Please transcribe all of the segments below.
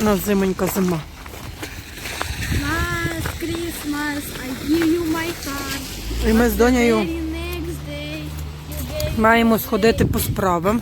Нас зимонька зима. Christmas, I give you my heart. І ми з донею маємо сходити по справам.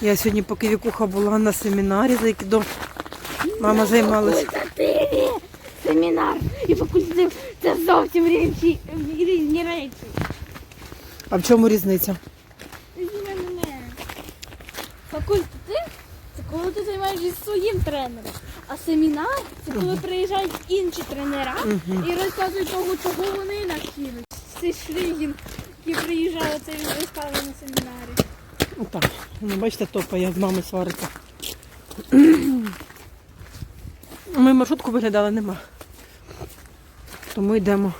Я сьогодні, поки Вікуха була на семінарі за айкідо, мама займалася. семінар і факультатив це зовсім різні, різні речі. А в чому різниця? Факультатив коли ти займаєшся зі своїм тренером. А семінар це коли приїжджають інші тренера і розказують того, чого вони навчились. Це Шригін, який приїжджав, це він на семінарі. Ну, Так, ну, бачите, топає, з мамою свариться. Ми маршрутку виглядали, нема. Тому йдемо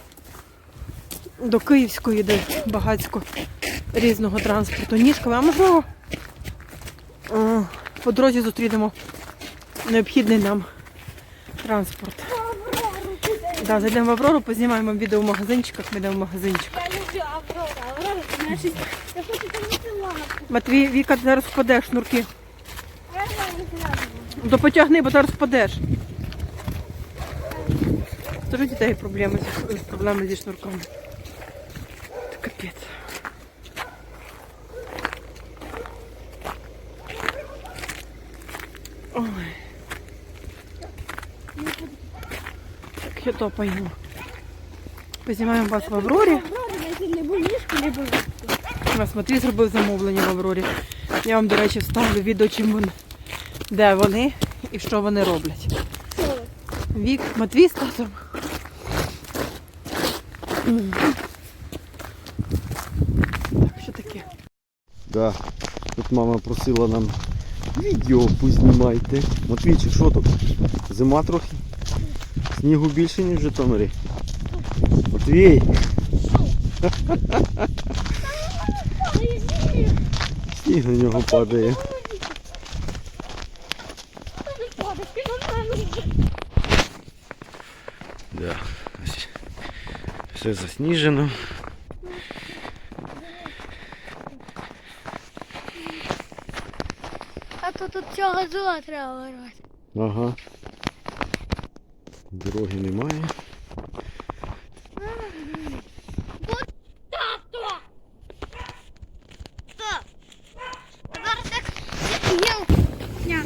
до Київської, де багатько різного транспорту ніжками. А можливо, по дорозі зустрінемо необхідний нам транспорт. Да, зайдемо в Аврору, познімаємо відео в магазинчиках, ми йдемо в магазинчик. Я люблю Аврора. Аврора, це. Я хочу. Матвій, Віка, зараз впадеш шнурки. Я. То потягни, бо зараз впадеш. У дітей проблеми, проблеми зі шнурками. Це капець. Ой. Так, я топаю. Познімаємо вас в Аврорі. Нас Матвій зробив замовлення в Аврорі. Я вам, до речі, вставлю відео, чим вони, де вони і що вони роблять. Вік, Матвій з татом. Так, що таке? Да. Тут мама просила нам відео познімайте. Матвійчик, що тут? Зима трохи. Снігу більше, ніж в Житомирі. Матвій, сніг на нього падає. Да. Все засніжено. А то тут цього зула треба вирвати. Ага. Дороги немає. Зараз як є.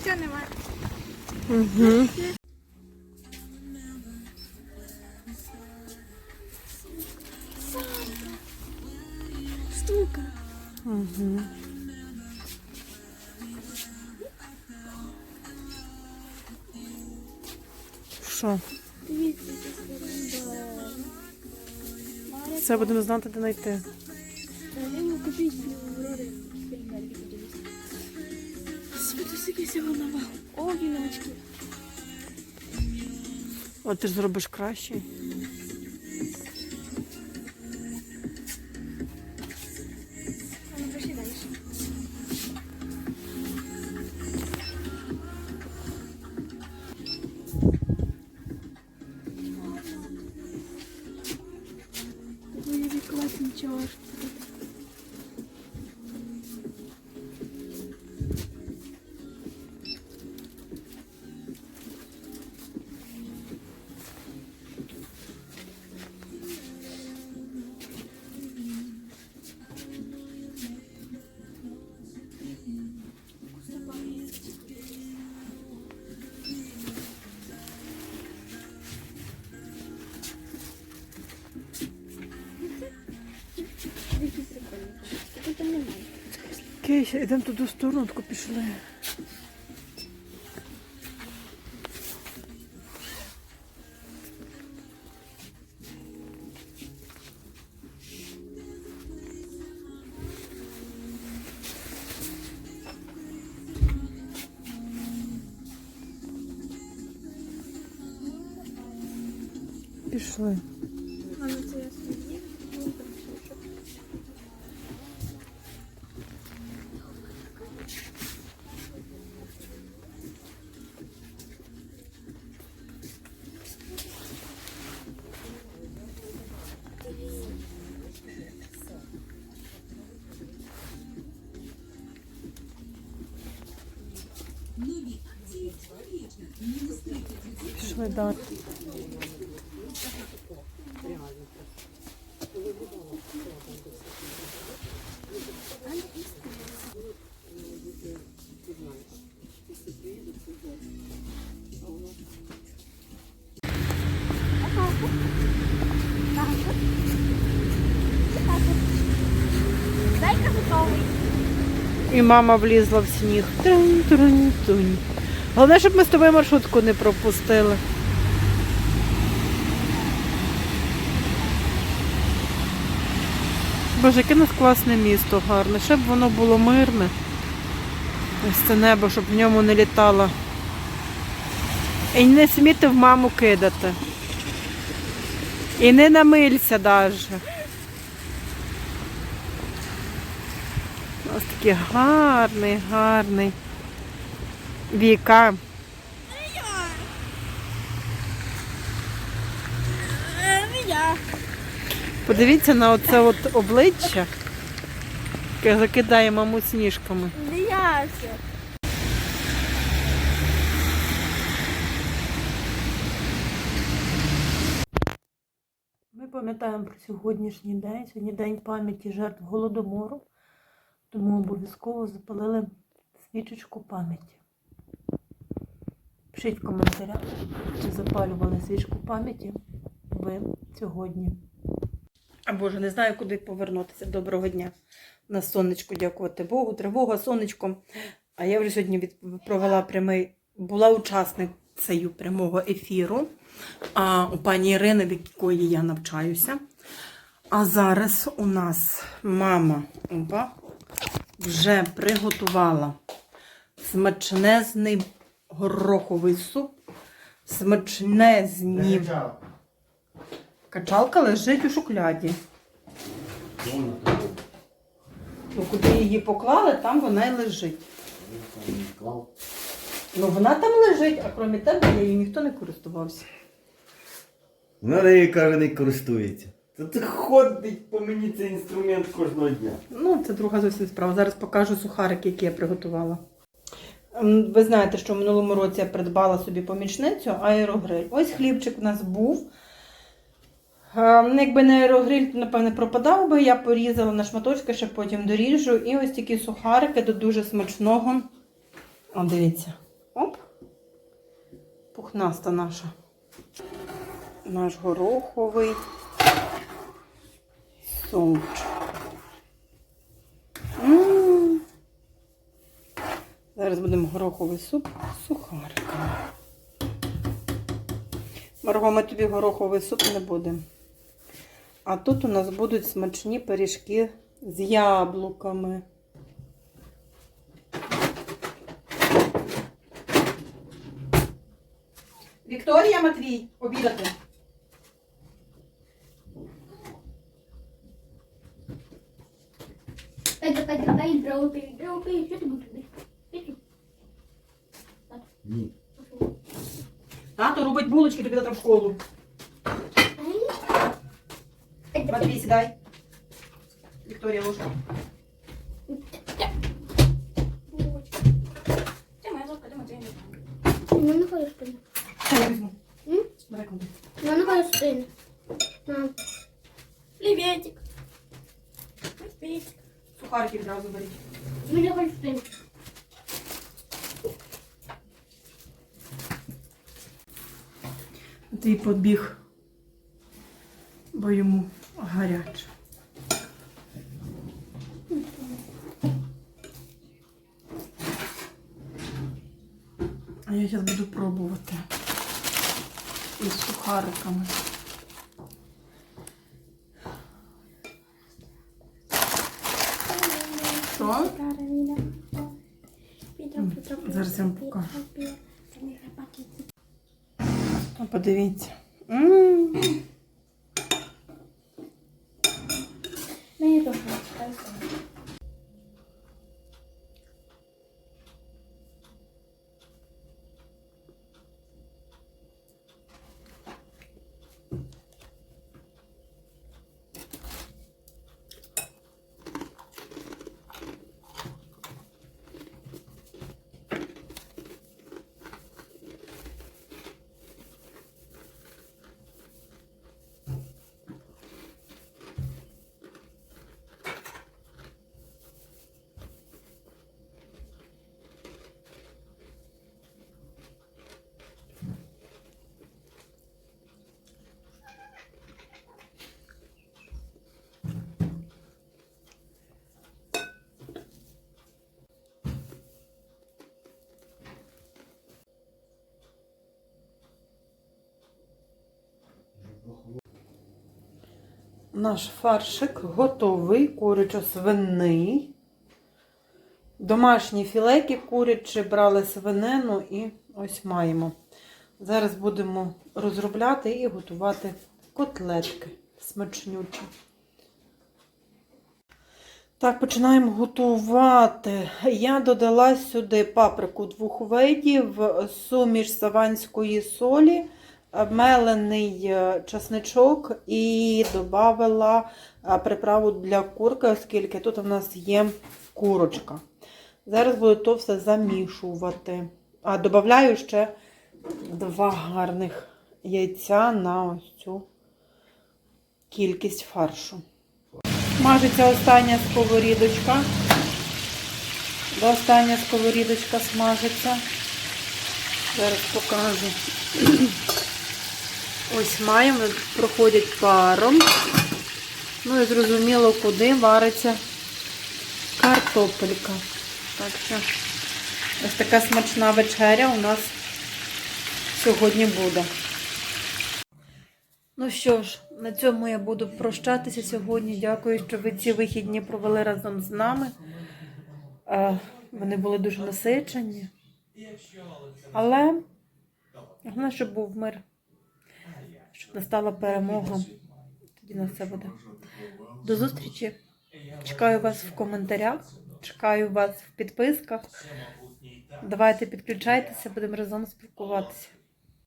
Все немає. Угу. Штука. Угу. Що? Це будемо знати, де знайти. Купіть Аврори фільмерки подивіться. Святосики всього. О, віночки. От ти ж зробиш краще. А ну пошли далі. Ой, класні чашки. Кейся, йдемо туди в сторону, тако пішли. Пішли. Дай-ка. І мама влізла в сніг. Трунь-трунь-тунь. Головне, щоб ми з тобою маршрутку не пропустили. Боже, яке нас класне місто гарне. Ще б воно було мирне. Ось це небо, щоб в ньому не літало. І не смійте в маму кидати. І не намилься навіть. Ось такий гарний, гарний. Віка. Подивіться на оце от обличчя, яке закидає маму сніжками. Не. Ми пам'ятаємо про сьогоднішній день, сьогодні день пам'яті жертв голодомору, тому обов'язково запалили свічечку пам'яті. Пишіть в коментарях, чи запалювали свічку пам'яті ви сьогодні. Боже, не знаю, куди повернутися. Доброго дня. На сонечку, дякувати Богу. Тривога, сонечко. А я вже сьогодні від... провела прямий, була учасницею прямого ефіру а, у пані Ірини, в якої я навчаюся. А зараз у нас мама опа, вже приготувала смачнезний гороховий суп, смачнезні. Качалка лежить у шухляді. Ну, куди її поклали, там вона й лежить. Ну, вона там лежить, а крім тебе, її ніхто не користувався. Вона нею каже, не користується. Та це ходить по мені цей інструмент кожного дня. Ну, це друга зовсім справа. Зараз покажу сухарики, які я приготувала. Ем, Ви знаєте, що в минулому році я придбала собі помічницю аерогриль. Ось хлібчик у нас був. Ем, Якби не аерогриль, напевне, пропадав би. Я порізала на шматочки, ще потім доріжу. І ось такі сухарики до дуже смачного. О, дивіться. Оп. Пухнаста наша. Наш гороховий. М. Зараз будемо гороховий суп з сухариками. Марго, ми тобі гороховий суп не будемо. А тут у нас будуть смачні пиріжки з яблуками. Вікторія Матвій, обідати. Петя, Петя, дай дропи, дропи. Що ти будеш робити? Тато робить булочки тобі завтра в школу. Петя, Матвій, сідай. Вікторія, ложка. Це моя ложка, де Матвій? Ну, не хочеш пити. Це я візьму. М? Давай клади. Ну, не хочеш пити. Мам. Приветик. Приветик. Сухарики відразу беріть. Ну, не хочеш пити. Твій побіг, бо йому гаряче. А я зараз буду пробувати із сухариками. Що? Зараз я вам покажу. А подивіться. М. Мені теж Наш фаршик готовий, курячо-свиний. Домашні філеки курячі брали свинину і ось маємо. Зараз будемо розробляти і готувати котлетки смачнючі. Так, починаємо готувати. Я додала сюди паприку двох видів, суміш саванської солі, мелений е, часничок і додала е, приправу для курки, оскільки тут у нас є курочка. Зараз буду то все замішувати. А додаю ще два гарних яйця на ось цю кількість фаршу. Смажиться остання сковорідочка. Остання сковорідочка смажиться. Зараз покажу. Ось маємо, проходять паром. Ну і зрозуміло, куди вариться картопелька. Так що ось така смачна вечеря у нас сьогодні буде. Ну що ж, на цьому я буду прощатися сьогодні. Дякую, що ви ці вихідні провели разом з нами. Е, Вони були дуже насичені. Але головне, щоб був мир, настала перемога. Тоді на все буде. До зустрічі. Чекаю вас в коментарях, чекаю вас в підписках. Давайте підключайтеся, будемо разом спілкуватися.